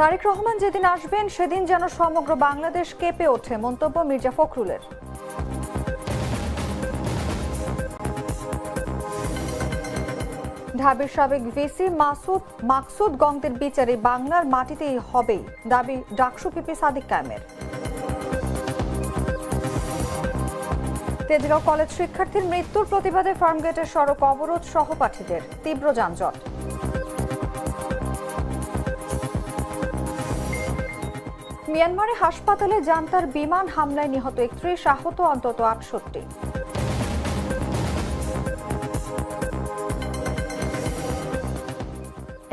তারেক রহমান যেদিন আসবেন, সেদিন যেন সমগ্র বাংলাদেশ কেঁপে ওঠে, মন্তব্য মির্জা ফখরুলের। ঢাবির সাবেক ভিসি মাসুদ মাকসুদ গঙ্গদের বিচারে বাংলার মাটিতেই হবেই, দাবি ডাকসু পিপি সাদিক কায়েমের। তেজগাঁও কলেজ শিক্ষার্থীর মৃত্যুর প্রতিবাদে ফার্মগেটের সড়ক অবরোধ সহপাঠীদের, তীব্র যানজট। মিয়ানমারে হাসপাতালে জান্তার বিমান হামলায় নিহত একত্রিশ আহত, অন্তত আটষট্টি।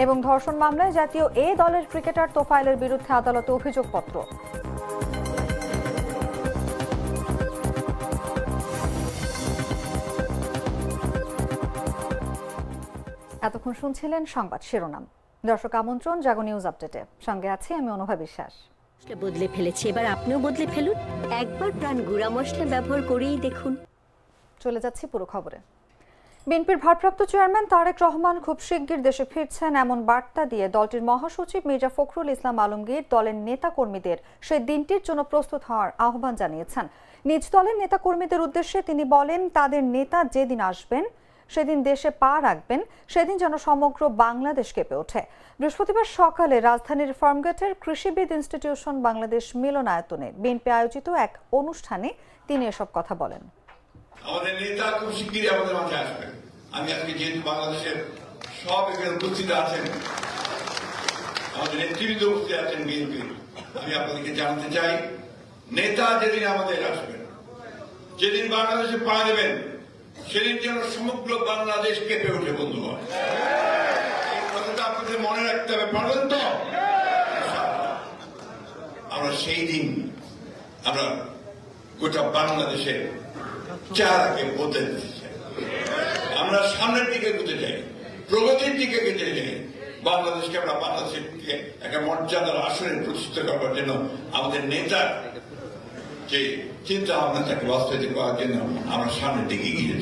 এবং ধর্ষণ মামলায় জাতীয় এ দলের ক্রিকেটার তোফায়েলের বিরুদ্ধে আদালতে অভিযোগপত্র। এতক্ষণ শুনছিলেন সংবাদ শিরোনাম। দর্শক আমন্ত্রণ, জাগো নিউজ আপডেটে। সঙ্গে আছি আমি অনুভা বিশ্বাস। মশলা বদলে ফেলেছি। এবার আপনিও বদলে ফেলুন। একবার প্রাণ গুঁড়া মশলা ব্যবহার করেই দেখুন। চলে যাচ্ছি পুরো খবরে। বিএনপির ভারপ্রাপ্ত চেয়ারম্যান তারেক রহমান খুব শিগগির দেশে ফিরছেন এমন বার্তা দিয়ে দলটির মহাসচিব মির্জা ফখরুল ইসলাম আলমগীর দলের নেতাকর্মীদের সেই দিনটির জন্য প্রস্তুত হওয়ার আহ্বান জানিয়েছেন। নিজ দলের নেতাকর্মীদের উদ্দেশ্যে তিনি বলেন তাদের নেতা যেদিন আসবেন সেদিন দেশে পা রাখবেন, সেদিন যেন সমগ্র বাংলাদেশ কেঁপে ওঠে। বৃহস্পতিবার সকালে রাজধানীর ফার্মগেটের কৃষিবিদ ইনস্টিটিউশন বাংলাদেশ মিলনায়তনে বিএনপি আয়োজিত এক অনুষ্ঠানে তিনি এসব কথা বলেন। আমাদের নেতা খুব শিগগিরই আমাদের মাঝে আসবেন। আমি আজকে যেহেতু বাংলাদেশের সব এখানে উপস্থিত আছেন, আমাদের নেতৃবৃন্দ উপস্থিত আছেন বিএনপি, আমি আপনাদেরকে জানতে চাই, নেতা যেদিন আমাদের আসবেন, যেদিন বাংলাদেশে পা দেবেন সেদিন যেন সমগ্র বাংলাদেশ কেঁপে ওঠে বন্ধুগণ এই কথাটা আপনাদের মনে রাখতে হবে, পারবেন তো? আমরা সেই দিন আমরা গোটা বাংলাদেশের চেহারাকে বদলে দিতে আমরা সামনের দিকে যেতে চাই, প্রগতির দিকে যেতে চাই। বাংলাদেশকে আমরা বাংলাদেশের একটা মর্যাদার আসনে প্রতিষ্ঠিত করবার জন্য আমাদের নেতার যে চিন্তা ভাবনা তাকে বাস্তবায়িত করার জন্য আমরা সামনের দিকে এগিয়ে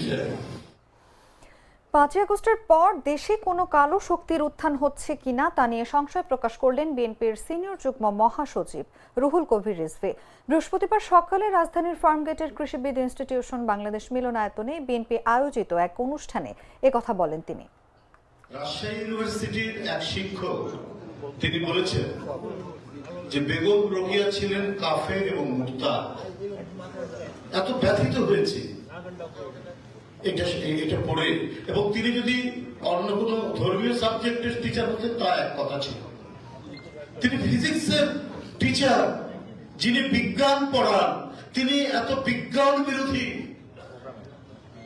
পাঁচই আগস্টের পর দেশে কোনো কালো শক্তির উত্থান হচ্ছে কিনা তা নিয়ে সংশয় প্রকাশ করলেন বিএনপির সিনিয়র যুগ্ম মহাসচিব রুহুল কবির রিজভি। বৃহস্পতিবার সকালে রাজধানীর ফার্মগেটের কৃষিবিদ ইনস্টিটিউশন বাংলাদেশ মিলনায়তনে বিএনপি আয়োজিত এক অনুষ্ঠানে একথা বলেন তিনি। রাজশাহী ইউনিভার্সিটির এক শিক্ষক তিনি বলেছেন যে বেগম রোগিয়া ছিলেন কাফের এবং মুক্তা এত ব্যথিত হয়েছে। এটা এটা পড়ে। এবং তিনি যদি অন্য কোনো ধর্মীয় সাবজেক্টের টিচার হতেন, তা এক কথা ছিল। তিনি ফিজিক্সের টিচার যিনি বিজ্ঞান পড়ান, তিনি এত বিজ্ঞান বিরোধী।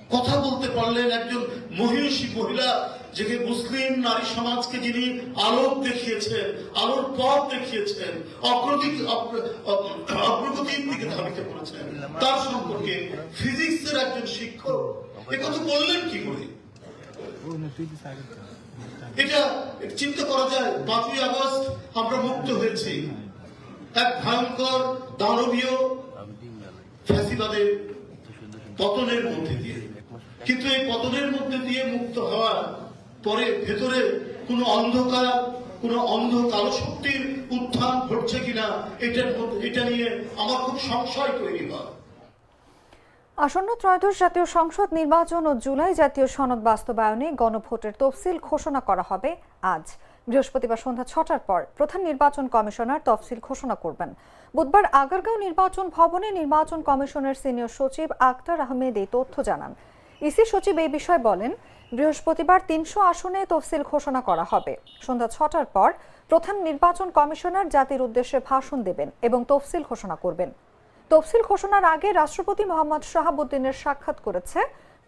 কথা বলতে পারলেন একজন মহিষী, মহিলা যে মুসলিম নারী সমাজকে যিনি আলোক দেখিয়েছেন, আলোর পথ দেখিয়েছেন, অগ্রগতি, অগ্র- অগ্র- অগ্রগতির দিকে ধাবিত করেছেন, তার সম্পর্কে ফিজিক্সের একজন শিক্ষক একথা বললেন কি করে? এটা চিন্তা করা যায়, পাঁচই আগস্ট আমরা মুক্ত হয়েছি। এক ভয়ঙ্কর দানবীয় ফ্যাসিবাদের পতনের মধ্যে দিয়ে। কিন্তু এই পতনের মধ্যে দিয়ে মুক্ত হওয়ার পরে ভেতরে কোনো অন্ধকার, কোনো অন্ধ কালো শক্তির উত্থান ঘটছে কিনা, এটার এটা নিয়ে আমার খুব সংশয় তৈরি হয়। আসন্ন ত্রয়োদশ জাতীয় সংসদ নির্বাচন ও জুলাই জাতীয় সনদ বাস্তবায়নে গণভোটের তফসিল ঘোষণা করা হবে আজ। বৃহস্পতিবার সন্ধ্যা ছটার পর প্রধান নির্বাচন কমিশনার তফসিল ঘোষণা করবেন। বুধবার আগারগাঁও নির্বাচন ভবনে নির্বাচন কমিশনের সিনিয়র সচিব আক্তার আহমেদ এই তথ্য জানান। ইসি সচিব এই বিষয়ে বলেন বৃহস্পতিবার তিনশো আসনে তফসিল ঘোষণা করা হবে। সন্ধ্যা ছটার পর প্রধান নির্বাচন কমিশনার জাতির উদ্দেশ্যে ভাষণ দেবেন এবং তফসিল ঘোষণা করবেন। তফসিল ঘোষণার আগে রাষ্ট্রপতি মোহাম্মদ শাহাবুদ্দিনের সাক্ষাৎ করেছে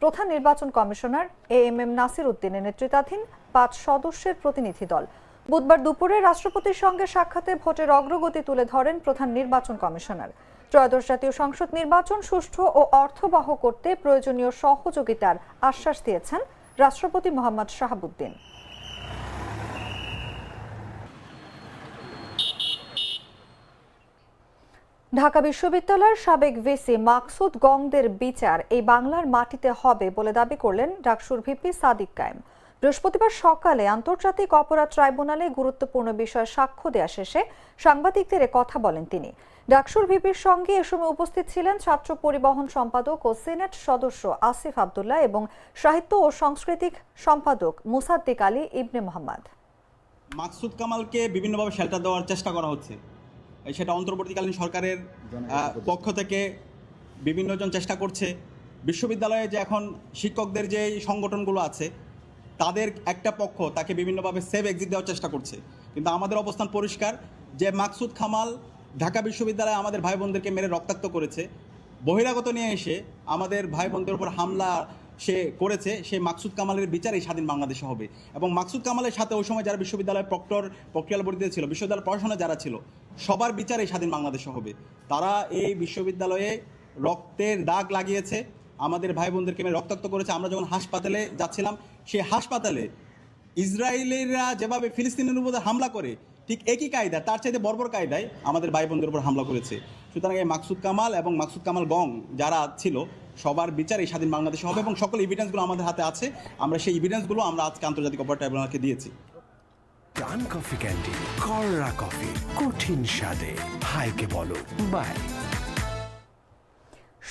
প্রধান নির্বাচন commissioner A M M Nasir উদ্দিনের নেতৃত্বাধীন পাঁচ সদস্যের প্রতিনিধি দল। বুধবার দুপুরে রাষ্ট্রপতির সঙ্গে সাক্ষাতে ভোটের অগ্রগতি তুলে ধরেন প্রধান নির্বাচন কমিশনার। ত্রয়োদশ জাতীয় সংসদ নির্বাচন সুষ্ঠু ও অর্থবহ করতে প্রয়োজনীয় সহযোগিতার আশ্বাস দিয়েছেন রাষ্ট্রপতি মোহাম্মদ শাহাবুদ্দিন। ঢাকা বিশ্ববিদ্যালয়ের সাবেক ভিসি মাকসুদ গংদের বিচার এই বাংলার মাটিতে হবে বলে দাবি করলেন ডাকসুর ভিপি সাদিক কায়েম। বৃহস্পতিবার সকালে আন্তর্জাতিক অপরাধ ট্রাইব্যুনালে গুরুত্বপূর্ণ বিষয়ে সাক্ষ্য দেওয়া শেষে সাংবাদিকদের কথা বলেন তিনি। ডাকসুর ভিপির সঙ্গে এ সময় উপস্থিত ছিলেন ছাত্র পরিবহন সম্পাদক ও সিনেট সদস্য আসিফ আবদুল্লাহ এবং সাহিত্য ও সাংস্কৃতিক সম্পাদক মুসাদ্দিক আলী ইবনে মোহাম্মদ। মাকসুদ কামালকে বিভিন্নভাবে শেল্টার দেওয়ার চেষ্টা করা হচ্ছে। সেটা অন্তর্বর্তীকালীন সরকারের পক্ষ থেকে বিভিন্নজন চেষ্টা করছে। বিশ্ববিদ্যালয়ে যে এখন শিক্ষকদের যে সংগঠনগুলো আছে তাদের একটা পক্ষ তাকে বিভিন্নভাবে সেভ এক্সিট দেওয়ার চেষ্টা করছে। কিন্তু আমাদের অবস্থান পরিষ্কার, যে মাকসুদ কামাল ঢাকা বিশ্ববিদ্যালয়ে আমাদের ভাই বোনদেরকে মেরে রক্তাক্ত করেছে, বহিরাগত নিয়ে এসে আমাদের ভাই বোনদের উপর হামলা সে করেছে সেই মাকসুদ কামালের বিচার এই স্বাধীন বাংলাদেশে হবে। এবং মাকসুদ কামালের সাথে ওই সময় যারা বিশ্ববিদ্যালয়ের প্রক্টর প্রক্রিয়াল বর্তিতে ছিল বিশ্ববিদ্যালয় পড়াশোনা যারা ছিল, সবার বিচার এই স্বাধীন বাংলাদেশে হবে। তারা এই বিশ্ববিদ্যালয়ে রক্তের দাগ লাগিয়েছে, আমাদের ভাই বোনদেরকে রক্তাক্ত করেছে, আমরা যখন হাসপাতালে যাচ্ছিলাম সেই হাসপাতালে ইসরায়েলিরা যেভাবে ফিলিস্তিনের উপর হামলা করে, ঠিক একই কায়দা তার চাইতে বর্বর কায়দায় আমাদের ভাই বোনদের উপর হামলা করেছে। সুতরাং এই মাকসুদ কামাল এবং মাকসুদ কামাল গং যারা ছিল, সবার বিচার এই স্বাধীন বাংলাদেশে হবে এবং সকল এভিডেন্সগুলো আমাদের হাতে আছে। আমরা সেই এভিডেন্সগুলো আমরা আজকে আন্তর্জাতিক অপরাধ ট্রাইব্যুনালকে দিয়েছি। কফি ক্যান্ডি কররা কফি কঠিন স্বাদে হাইকে বলো, বাই।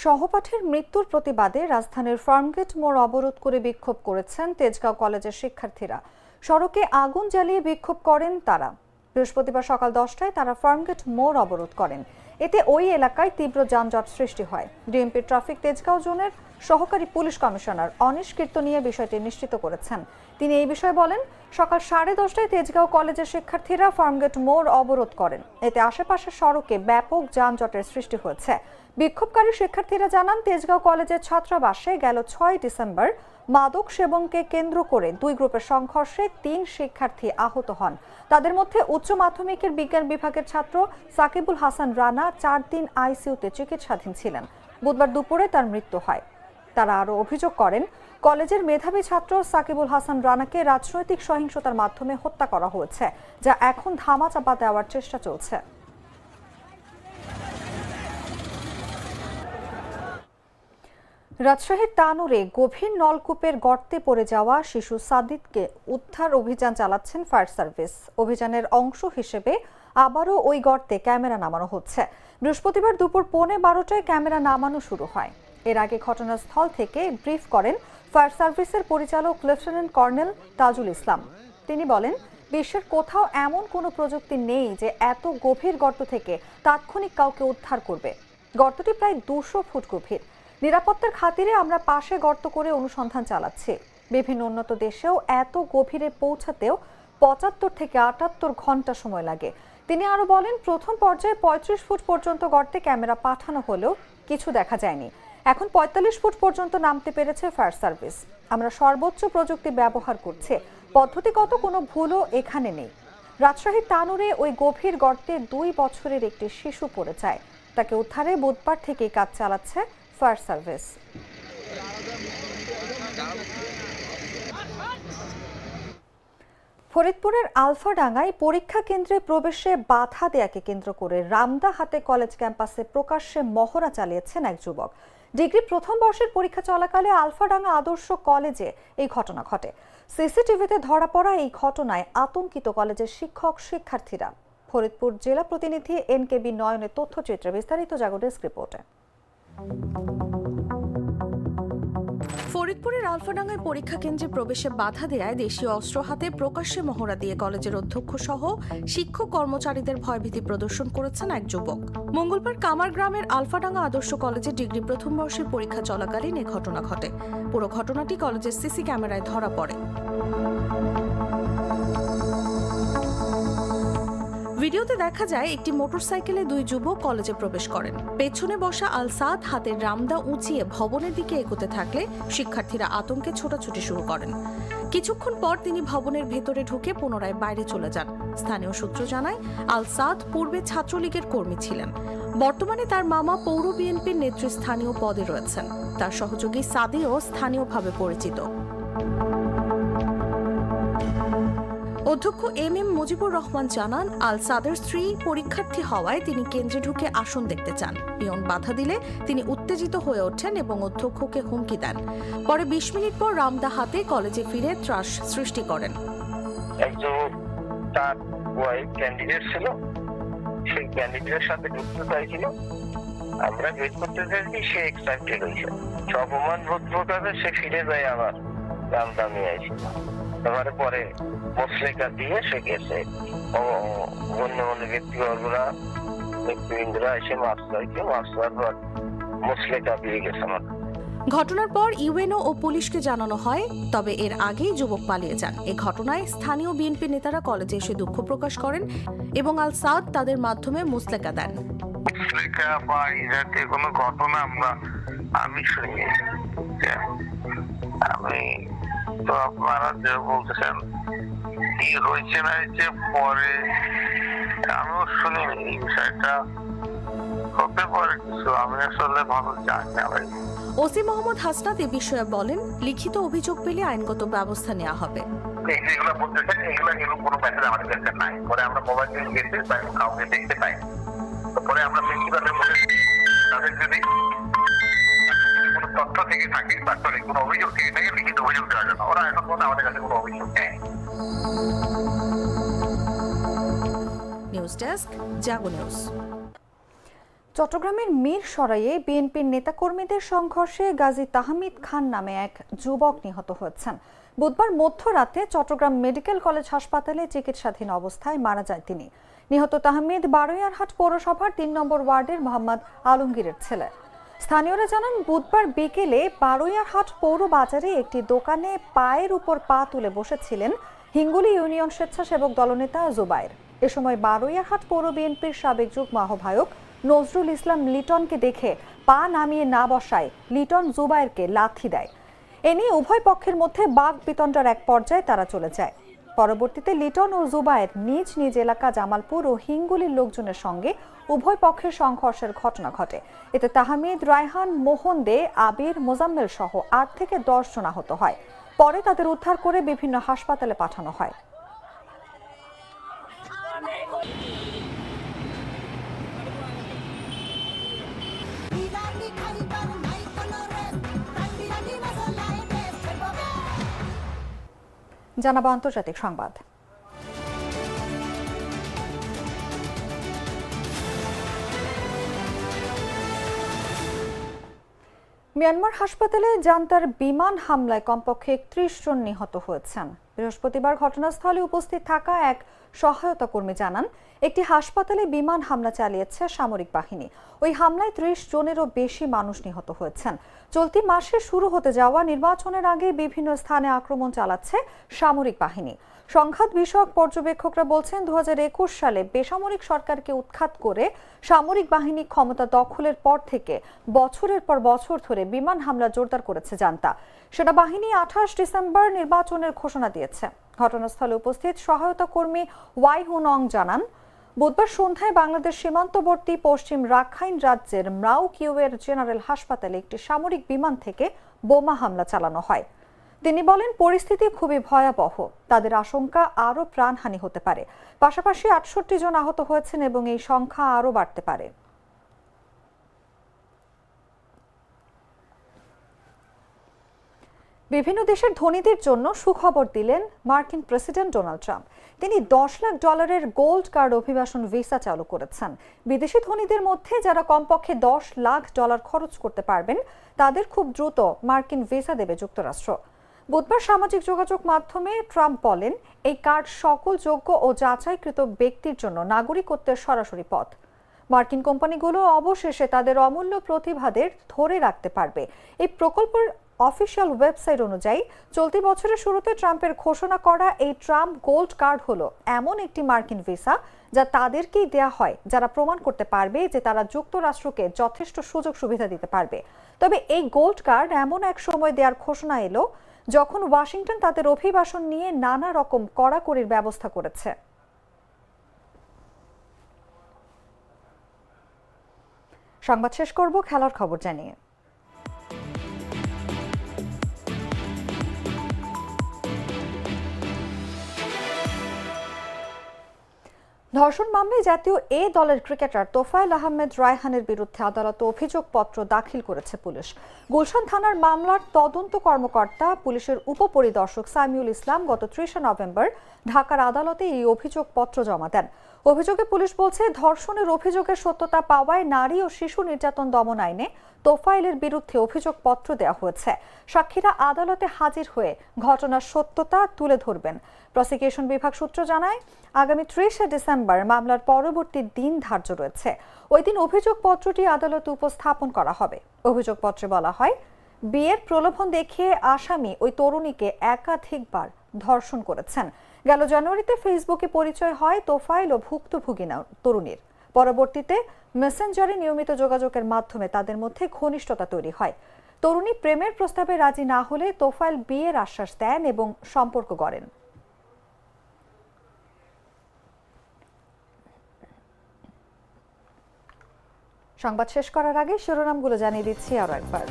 সহপাঠীর মৃত্যুর প্রতিবাদে রাজধানীর ফার্মগেট মোড় অবরোধ করে বিক্ষোভ করেছেন তেজগাঁও কলেজের শিক্ষার্থীরা। সড়কে আগুন জ্বালিয়ে বিক্ষোভ করেন তারা। বৃহস্পতিবার সকাল দশটায় তারা ফার্মগেট মোড় অবরোধ করেন। এতে ওই এলাকায় তীব্র যানজট সৃষ্টি হয়। ডিএমপি ট্রাফিক তেজগাঁও জোনের সহকারী পুলিশ কমিশনার অনিশ কীর্তনিয়া বিষয়টি নিশ্চিত করেছেন। তিনি এই বিষয়ে বলেন, সকাল সাড়ে দশটায় তেজগাঁও কলেজের শিক্ষার্থীরা ফার্মগেট মোড় অবরোধ করেন। এতে আশেপাশের সড়কে ব্যাপক যানজটের সৃষ্টি হয়েছে। বিক্ষোভকারী শিক্ষার্থীরা জানান, তেজগাঁও কলেজের ছাত্রাবাসে গেল ছয় ডিসেম্বর মাদক সেবনকে কেন্দ্র করে দুই গ্রুপের সংঘর্ষে তিন শিক্ষার্থী আহত হন। তাদের মধ্যে উচ্চ মাধ্যমিকের বিজ্ঞান বিভাগের ছাত্র সাকিবুল হাসান রানা চার দিন আইসিউতে চিকিৎসাধীন ছিলেন। বুধবার দুপুরে তার মৃত্যু হয়। তারা আরও অভিযোগ করেন, কলেজের মেধাবী ছাত্র সাকিবুল হাসান রানাকে রাজনৈতিক সহিংসতার মাধ্যমে হত্যা করা হয়েছে, যা এখন ধামাচাপা দেওয়ার চেষ্টা চলছে। রাজশাহীর তানুরে গভীর নলকূপের গর্তে পড়ে যাওয়া শিশু সাদিদকে উদ্ধার অভিযান চালাচ্ছেন ফায়ার সার্ভিস। অভিযানের অংশ হিসেবে আবারও ওই গর্তে ক্যামেরা নামানো হচ্ছে। বৃহস্পতিবার দুপুর পৌনে বারোটায় ক্যামেরা নামানো শুরু হয়। এর আগে ঘটনাস্থল থেকে ব্রিফ করেন ফায়ার সার্ভিসের পরিচালক লেফটেন্যান্ট কর্নেল তাজুল ইসলাম। তিনি বলেন, বিশ্বের কোথাও এমন কোনো প্রযুক্তি নেই যে এত গভীর গর্ত থেকে তাৎক্ষণিক কাউকে উদ্ধার করবে। গর্তটি প্রায় দুশো ফুট গভীর। নিরাপত্তার খাতিরে আমরা পাশে গর্ত করে অনুসন্ধান চালাচ্ছি। বিভিন্ন উন্নত দেশেও এত গভীরে পৌঁছাতেও পঁচাত্তর থেকে আটাত্তর ঘণ্টা সময় লাগে। তিনি আরও বলেন, প্রথম পর্যায়ে পঁয়ত্রিশ ফুট পর্যন্ত গর্তে ক্যামেরা পাঠানো হলেও কিছু দেখা যায়নি। এখন পঁয়তাল্লিশ ফুট পর্যন্ত নামতে পেরেছে ফায়ার সার্ভিস। আমরা সর্বোচ্চ প্রযুক্তি ব্যবহার করছে। পদ্ধতিগত কোনো ভুলও এখানে নেই। রাজশাহীর তানুরে ওই গভীর গর্তে দুই বছরের একটি শিশু পড়ে যায়। তাকে উদ্ধারে বুধবার থেকেই কাজ চালাচ্ছে ফায়ার সার্ভিস। ফরিদপুরের আলফাডাঙ্গায় পরীক্ষা কেন্দ্রে প্রবেশে বাধা দেয়াকে কেন্দ্র করে রামদা হাতে কলেজ ক্যাম্পাসে প্রকাশ্যে মহড়া চালিয়েছেন এক যুবক। ডিগ্রি প্রথম বর্ষের পরীক্ষা চলাকালে আলফাডাঙ্গা আদর্শ কলেজে এই ঘটনা ঘটে। সিসিটিভিতে ধরা পড়া এই ঘটনায় আতঙ্কিত কলেজের শিক্ষক, শিক্ষার্থীরা। ফরিদপুর জেলা প্রতিনিধি এন কে বি নয়নের তথ্যচিত্রে বিস্তারিত জাগো ডেস্ক রিপোর্টে। ফরিদপুরের আলফাডাঙ্গায় পরীক্ষা কেন্দ্রে প্রবেশে বাধা দেয় দেশীয় অস্ত্র হাতে প্রকাশ্যে মহড়া দিয়ে কলেজের অধ্যক্ষ সহ শিক্ষক কর্মচারীদের ভয়ভীতি প্রদর্শন করেছেন এক যুবক। মঙ্গলবার কামার গ্রামের আলফাডাঙ্গা আদর্শ কলেজে ডিগ্রি প্রথম বর্ষের পরীক্ষা চলাকালীন এ ঘটনা ঘটে। পুরো ঘটনাটি কলেজের সিসি ক্যামেরায় ধরা পড়ে। ভিডিওতে দেখা যায় একটি মোটরসাইকেলে দুই যুবক কলেজে প্রবেশ করেন। পেছনে বসা আল সাদ হাতের রামদা উঁচিয়ে ভবনের দিকে এগোতে থাকলে শিক্ষার্থীরা আতঙ্কে ছোটাছুটি শুরু করেন। কিছুক্ষণ পর তিনি ভবনের ভেতরে ঢুকে পুনরায় বাইরে চলে যান। স্থানীয় সূত্র জানায় আল সাদ পূর্বে ছাত্রলীগের কর্মী ছিলেন। বর্তমানে তার মামা পৌর বিএনপির নেতৃস্থানীয় পদে রয়েছেন। তার সহযোগী সাদিও স্থানীয়ভাবে পরিচিত। অধ্যক্ষ এম এম মুজিবুর রহমান জানান, আল সাদের স্ত্রী পরীক্ষার্থী হওয়ায় তিনি কেন্দ্রে ঢুকে আসন দেখতে চান। পিয়ন বাধা দিলে তিনি উত্তেজিত হয়ে ওঠেন এবং অধ্যক্ষকে হুমকি দেন। পরে বিশ মিনিট পর রামদা হাতে কলেজে ফিরে ত্রাস সৃষ্টি করেন। সে ফিরে যায় আবার এবারে পরে মুসলেকা দিয়ে সে গেছে। অন্য ব্যক্তিবর্গরা ব্যক্তিবৃন্দরা এসে মাছ চাইছে মাছ পর মুসলেকা দিয়ে গেছে আমার। ঘটনার পর ইউএনও ও পুলিশকে জানানো হয় তবে এর আগেই যুবক পালিয়ে যান। এ ঘটনায় স্থানীয় বিএনপি নেতারা কলেজে এসে দুঃখ প্রকাশ করেন এবং আল সাদ তাদের মাধ্যমে মুসলেকা দেন। লেখা বা এই জাতীয় কোনো ঘটনা আমরা আমি শুনি আমি তো আপনারা যে বলতেছেন কি হয়েছে না হয়েছে পরে আমিও শুনি এই বিষয়টা। হতে পারে কিছু আমি আসলে ভালো জানি না ভাই। ওসি মোহাম্মদ হাসনাত এ বিষয়ে বলেন লিখিত অভিযোগ পেলে আইনগত ব্যবস্থা নেওয়া হবে। যেগুলো বলতেছেন এগুলো এরকম কোনো মেসেজ আমাদের কাছে নাই। পরে আমরা মোবাইল গেছি কাউকে দেখতে পাই পরে আমরা প্রিন্সিপালের মধ্যে তাদের যদি তথ্য থেকে থাকে sorry, কোনো অভিযোগ থেকে থাকে লিখিত অভিযোগ দেওয়ার জন্য। ওরা এখন পর্যন্ত আমাদের কাছে কোনো অভিযোগ নেই নিউজ ডেস্ক জাগো নিউজ। চট্টগ্রামের মীর সরাইয়ে বিএনপির নেতাকর্মীদের সংঘর্ষে গাজী তাহমিদ খান নামে এক যুবক নিহত হয়েছেন। বুধবার মধ্যরাতে চট্টগ্রাম মেডিকেল কলেজ হাসপাতালে চিকিৎসাধীন অবস্থায় মারা যায় তিনি। নিহত তাহমিদ বারোয়ারহাট পৌরসভার তিন নম্বর ওয়ার্ডের মোহাম্মদ আলমগীরের ছেলে। স্থানীয়রা জানান, বুধবার বিকেলে বারোয়ারহাট পৌর বাজারে একটি দোকানে পায়ের উপর পা তুলে বসেছিলেন হিঙ্গুলি ইউনিয়ন স্বেচ্ছাসেবক দলনেতা জুবাইর। এ সময় বারোয়ারহাট পৌর বিএনপির সাবেক যুগ্ম আহ্বায়ক নজরুল ইসলাম লিটনকে দেখে পা নামিয়ে না বসায় লিটন জুবাইরকে লাথি দেয়। এ নিয়ে উভয় পক্ষের মধ্যে বাঘ বিতণ্ডার এক পর্যায়ে তারা চলে যায়। পরবর্তীতে লিটন ও জুবায়ের নিজ নিজ এলাকা জামালপুর ও হিঙ্গুলির লোকজনের সঙ্গে উভয় পক্ষের সংঘর্ষের ঘটনা ঘটে। এতে তাহমিদ, রায়হান, মোহন দে, আবির, মোজাম্মেল সহ আট থেকে দশ জন আহত হয়। পরে তাদের উদ্ধার করে বিভিন্ন হাসপাতালে পাঠানো হয়। জানাব আন্তর্জাতিক সংবাদ। মিয়ানমার হাসপাতালে জান্তার বিমান হামলায় কমপক্ষে একত্রিশ জন নিহত হয়েছেন। বৃহস্পতিবার ঘটনাস্থলে উপস্থিত থাকা এক সহায়তা কর্মী জানান, একটি হাসপাতালে বিমান হামলা চালিয়েছে সামরিক বাহিনী। ওই হামলায় ত্রিশ জনেরও বেশি মানুষ নিহত হয়েছেন। চলতি মাসে শুরু হতে যাওয়া নির্বাচনের আগে বিভিন্ন স্থানে আক্রমণ চালাচ্ছে সামরিক বাহিনী। সংঘাত বিষয়ক পর্যবেক্ষকরা বলছেন দু হাজার একুশ সালে বেসামরিক সরকারকে উৎখাত করে সামরিক বাহিনী ক্ষমতা দখলের পর থেকে বছরের পর বছর ধরে বিমান হামলা জোরদার করেছে জান্তা। সেনাবাহিনী আঠাশ ডিসেম্বর নির্বাচনের ঘোষণা দিয়েছে। ঘটনাস্থলে উপস্থিত সহায়তা কর্মী ওয়াই হুনং জানান, বুধবার সন্ধ্যায় বাংলাদেশ সীমান্তবর্তী পশ্চিম রাখাইন রাজ্যের ম্রাউ কিউয়ের জেনারেল হাসপাতালে একটি সামরিক বিমান থেকে বোমা হামলা চালানো হয়। তিনি বলেন, পরিস্থিতি খুবই ভয়াবহ। তাদের আশঙ্কা আরও প্রাণহানি হতে পারে। পাশাপাশি আটষট্টি জন আহত হয়েছেন এবং এই সংখ্যা আরও বাড়তে পারে। বিভিন্ন দেশের ধনীদের জন্য সুখবর দিলেন মার্কিন প্রেসিডেন্ট ডোনাল্ড ট্রাম্প। তিনি দশ লাখ ডলারের গোল্ড কার্ড অভিবাসন ভিসা চালু করেছেন। বিদেশি ধনীদের মধ্যে যারা কমপক্ষে দশ লাখ ডলার খরচ করতে পারবেন, তাদের খুব দ্রুত মার্কিন ভিসা দেবে যুক্তরাষ্ট্র। বুধবার সামাজিক যোগাযোগ মাধ্যমে ট্রাম্প বলেন, এই কার্ড সকল যোগ্য ও যাচাইকৃত ব্যক্তির জন্য নাগরিকত্বের সরাসরি পথ। মার্কিন কোম্পানিগুলো অবশেষে তাদের অমূল্য প্রতিভাদের ধরে রাখতে পারবে। এই প্রকল্পের অফিসিয়াল ওয়েবসাইট অনুযায়ী, চলতি বছরের শুরুতে ট্রাম্পের ঘোষণা করা এই ট্রাম্প গোল্ড কার্ড হলো এমন একটি মার্কিন ভিসা যা তাদেরকেই দেয়া হয়, যারা প্রমাণ করতে পারবে যে তারা যুক্তরাষ্ট্রকে যথেষ্ট সুযোগ সুবিধা দিতে পারবে। তবে এই গোল্ড কার্ড এমন এক সময় দেওয়ার ঘোষণা এলো যখন ওয়াশিংটন তাদের অভিবাসন নিয়ে নানা রকম কড়াকড়ির ব্যবস্থা করেছে। সংবাদ শেষ করব, খেলার খবর জানিয়ে। ধর্ষণ মামলায় জাতীয় এ দলের ক্রিকেটার তোফায়েল আহমেদ রায়হানের বিরুদ্ধে আদালতে অভিযোগপত্র দাখিল করেছে পুলিশ। গুলশান থানার মামলার তদন্ত কর্মকর্তা, পুলিশের উপপরিদর্শক সামিউল ইসলাম গত ত্রিশে নভেম্বর ঢাকার আদালতে এই অভিযোগপত্র জমা দেন। অভিযোগে পুলিশ বলছে, ধর্ষণের অভিযোগের সত্যতা পাওয়ায় নারী ও শিশু নির্যাতন দমন আইনে তোফাইলের বিরুদ্ধে অভিযোগপত্র দেওয়া হয়েছে। সাক্ষীরা আদালতে হাজির হয়ে ঘটনার সত্যতা তুলে ধরবেন। প্রসিকিউশন বিভাগ সূত্র জানায়, আগামী ত্রিশে ডিসেম্বর মামলার পরবর্তী দিন ধার্য রয়েছে। ওই দিন অভিযোগপত্রটি আদালতে উপস্থাপন করা হবে। অভিযোগপত্রে বলা হয়, বিয়ের প্রলোভন দেখিয়ে আসামি ওই তরুণীকে একাধিকবার ধর্ষণ করেছেন। গেল জানুয়ারিতে ফেসবুকে পরিচয় হয় তোফাইল ও ভুক্তভোগী তরুণীর। পরবর্তীতে মেসেঞ্জারে নিয়মিত যোগাযোগের মাধ্যমে তাদের মধ্যে ঘনিষ্ঠতা তৈরি হয়। তরুণী প্রেমের প্রস্তাবে রাজি না হলে তোফাইল বিয়ের আশ্বাস দেন এবং সম্পর্ক গড়েন। সংবাদ শেষ করার আগে শিরোনামগুলো জানিয়ে দিচ্ছি আরও একবার।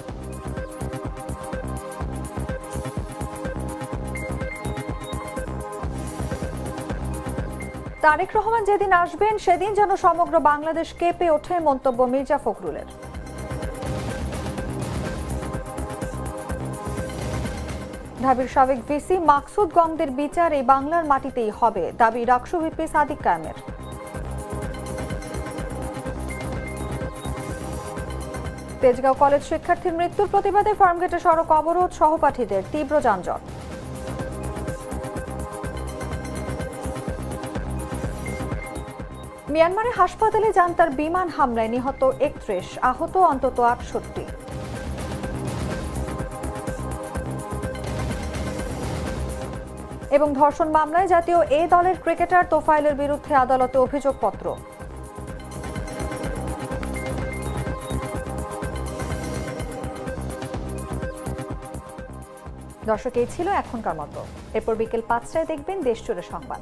তারেক রহমান যেদিন আসবেন, সেদিন যেন সমগ্র বাংলাদেশ কেঁপে ওঠে মন্তব্য মির্জা ফখরুলের। ঢাবির সাবেক ভিসি মাকসুদ গঙ্গদের বিচার এই বাংলার মাটিতেই হবে, দাবি রাকসু ভিপি সাদিক কায়েমের। তেজগাঁও কলেজ শিক্ষার্থীর মৃত্যুর প্রতিবাদে ফার্মগেটে সড়ক অবরোধ, সহপাঠীদের তীব্র যানজট। মিয়ানমারে হাসপাতালে যান তার বিমান হামলায় নিহত একত্রিশ, আহত অন্তত আটষট্টি। এবং ধর্ষণ মামলায় জাতীয় এ দলের ক্রিকেটার তোফাইলের বিরুদ্ধে আদালতে অভিযোগপত্র। দর্শক, এই ছিল এখনকার মতো। এরপর বিকেল পাঁচটায় দেখবেন দেশ সংবাদ।